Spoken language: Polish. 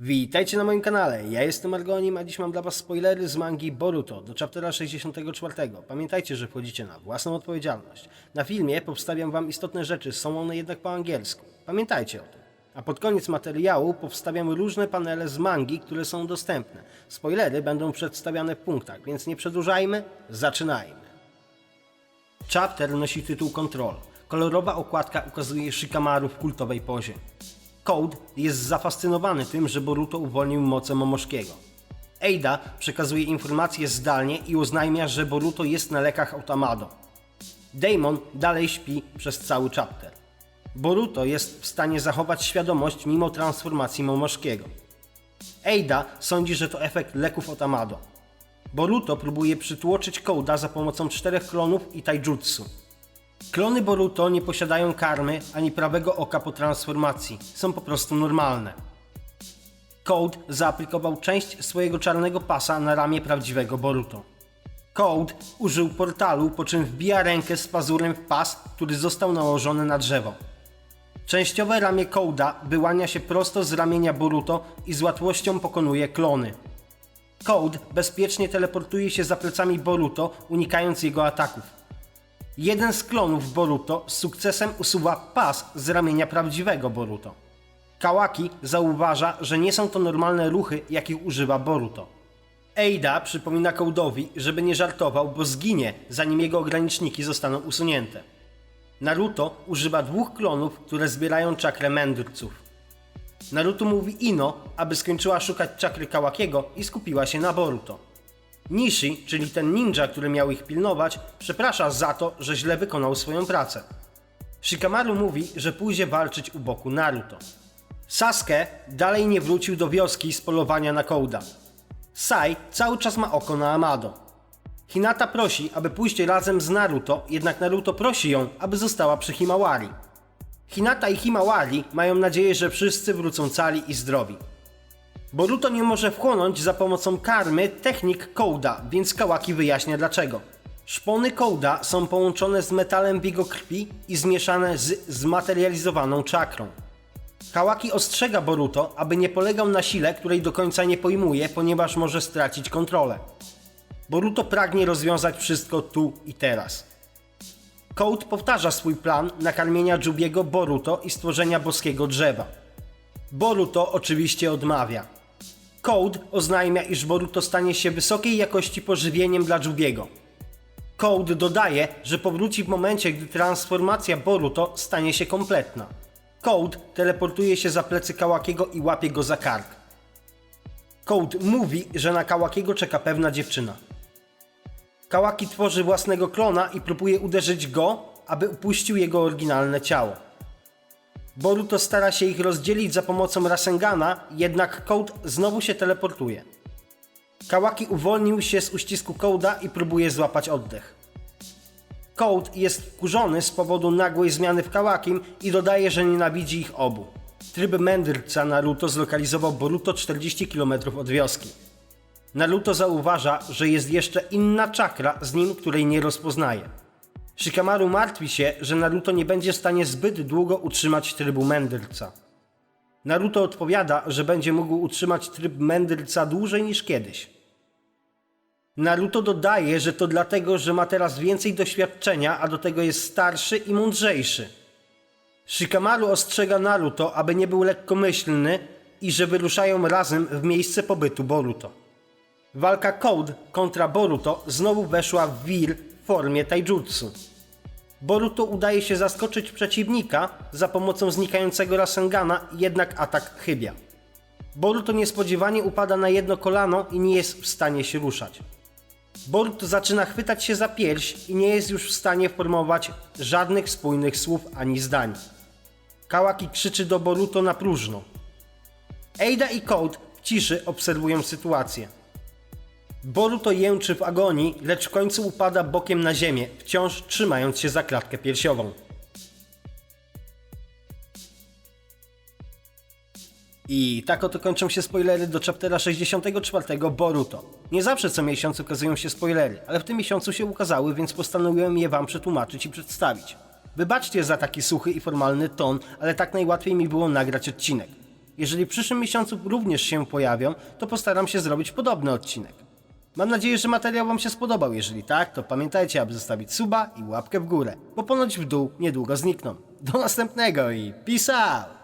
Witajcie na moim kanale, ja jestem Argonim, a dziś mam dla was spoilery z mangi Boruto do chaptera 64. Pamiętajcie, że wchodzicie na własną odpowiedzialność. Na filmie powstawiam wam istotne rzeczy, są one jednak po angielsku. Pamiętajcie o tym. A pod koniec materiału powstawiam różne panele z mangi, które są dostępne. Spoilery będą przedstawiane w punktach, więc nie przedłużajmy, zaczynajmy. Chapter nosi tytuł Control. Kolorowa okładka ukazuje Shikamaru w kultowej pozie. Code jest zafascynowany tym, że Boruto uwolnił moce Momoszkiego. Eida przekazuje informacje zdalnie i oznajmia, że Boruto jest na lekach Otamado. Damon dalej śpi przez cały chapter. Boruto jest w stanie zachować świadomość mimo transformacji Momoszkiego. Eida sądzi, że to efekt leków Otamado. Boruto próbuje przytłoczyć Kołda za pomocą czterech klonów i taijutsu. Klony Boruto nie posiadają karmy ani prawego oka po transformacji, są po prostu normalne. Code zaaplikował część swojego czarnego pasa na ramię prawdziwego Boruto. Code użył portalu, po czym wbija rękę z pazurem w pas, który został nałożony na drzewo. Częściowe ramię Coda wyłania się prosto z ramienia Boruto i z łatwością pokonuje klony. Code bezpiecznie teleportuje się za plecami Boruto, unikając jego ataków. Jeden z klonów Boruto z sukcesem usuwa pas z ramienia prawdziwego Boruto. Kawaki zauważa, że nie są to normalne ruchy, jakich używa Boruto. Eida przypomina Kołdowi, żeby nie żartował, bo zginie, zanim jego ograniczniki zostaną usunięte. Naruto używa dwóch klonów, które zbierają czakrę mędrców. Naruto mówi Ino, aby skończyła szukać czakry Kawakiego i skupiła się na Boruto. Nishi, czyli ten ninja, który miał ich pilnować, przeprasza za to, że źle wykonał swoją pracę. Shikamaru mówi, że pójdzie walczyć u boku Naruto. Sasuke dalej nie wrócił do wioski z polowania na Kouda. Sai cały czas ma oko na Amado. Hinata prosi, aby pójść razem z Naruto, jednak Naruto prosi ją, aby została przy Himawari. Hinata i Himawari mają nadzieję, że wszyscy wrócą cali i zdrowi. Boruto nie może wchłonąć za pomocą karmy technik Kouda, więc Kawaki wyjaśnia dlaczego. Szpony Kouda są połączone z metalem w jego krwi i zmieszane z zmaterializowaną czakrą. Kawaki ostrzega Boruto, aby nie polegał na sile, której do końca nie pojmuje, ponieważ może stracić kontrolę. Boruto pragnie rozwiązać wszystko tu i teraz. Code powtarza swój plan nakarmienia Jubiego Boruto i stworzenia boskiego drzewa. Boruto oczywiście odmawia. Code oznajmia, iż Boruto stanie się wysokiej jakości pożywieniem dla Jubiego. Code dodaje, że powróci w momencie, gdy transformacja Boruto stanie się kompletna. Code teleportuje się za plecy Kawakiego i łapie go za kark. Code mówi, że na Kawakiego czeka pewna dziewczyna. Kawaki tworzy własnego klona i próbuje uderzyć go, aby upuścił jego oryginalne ciało. Boruto stara się ich rozdzielić za pomocą Rasengana, jednak Code znowu się teleportuje. Kawaki uwolnił się z uścisku Coda i próbuje złapać oddech. Code jest wkurzony z powodu nagłej zmiany w Kawakim i dodaje, że nienawidzi ich obu. Tryb mędrca Naruto zlokalizował Boruto 40 km od wioski. Naruto zauważa, że jest jeszcze inna czakra z nim, której nie rozpoznaje. Shikamaru martwi się, że Naruto nie będzie w stanie zbyt długo utrzymać trybu mędrca. Naruto odpowiada, że będzie mógł utrzymać tryb mędrca dłużej niż kiedyś. Naruto dodaje, że to dlatego, że ma teraz więcej doświadczenia, a do tego jest starszy i mądrzejszy. Shikamaru ostrzega Naruto, aby nie był lekkomyślny i że wyruszają razem w miejsce pobytu Boruto. Walka Code kontra Boruto znowu weszła w wir formie taijutsu. Boruto udaje się zaskoczyć przeciwnika za pomocą znikającego Rasengana, jednak atak chybia. Boruto niespodziewanie upada na jedno kolano i nie jest w stanie się ruszać. Boruto zaczyna chwytać się za pierś i nie jest już w stanie formować żadnych spójnych słów ani zdań. Kawaki krzyczy do Boruto na próżno. I Code w ciszy obserwują sytuację. Boruto jęczy w agonii, lecz w końcu upada bokiem na ziemię, wciąż trzymając się za klatkę piersiową. I tak oto kończą się spoilery do chaptera 64 Boruto. Nie zawsze co miesiąc ukazują się spoilery, ale w tym miesiącu się ukazały, więc postanowiłem je wam przetłumaczyć i przedstawić. Wybaczcie za taki suchy i formalny ton, ale tak najłatwiej mi było nagrać odcinek. Jeżeli w przyszłym miesiącu również się pojawią, to postaram się zrobić podobny odcinek. Mam nadzieję, że materiał Wam się spodobał. Jeżeli tak, to pamiętajcie, aby zostawić suba i łapkę w górę, bo ponoć w dół niedługo znikną. Do następnego i peace out!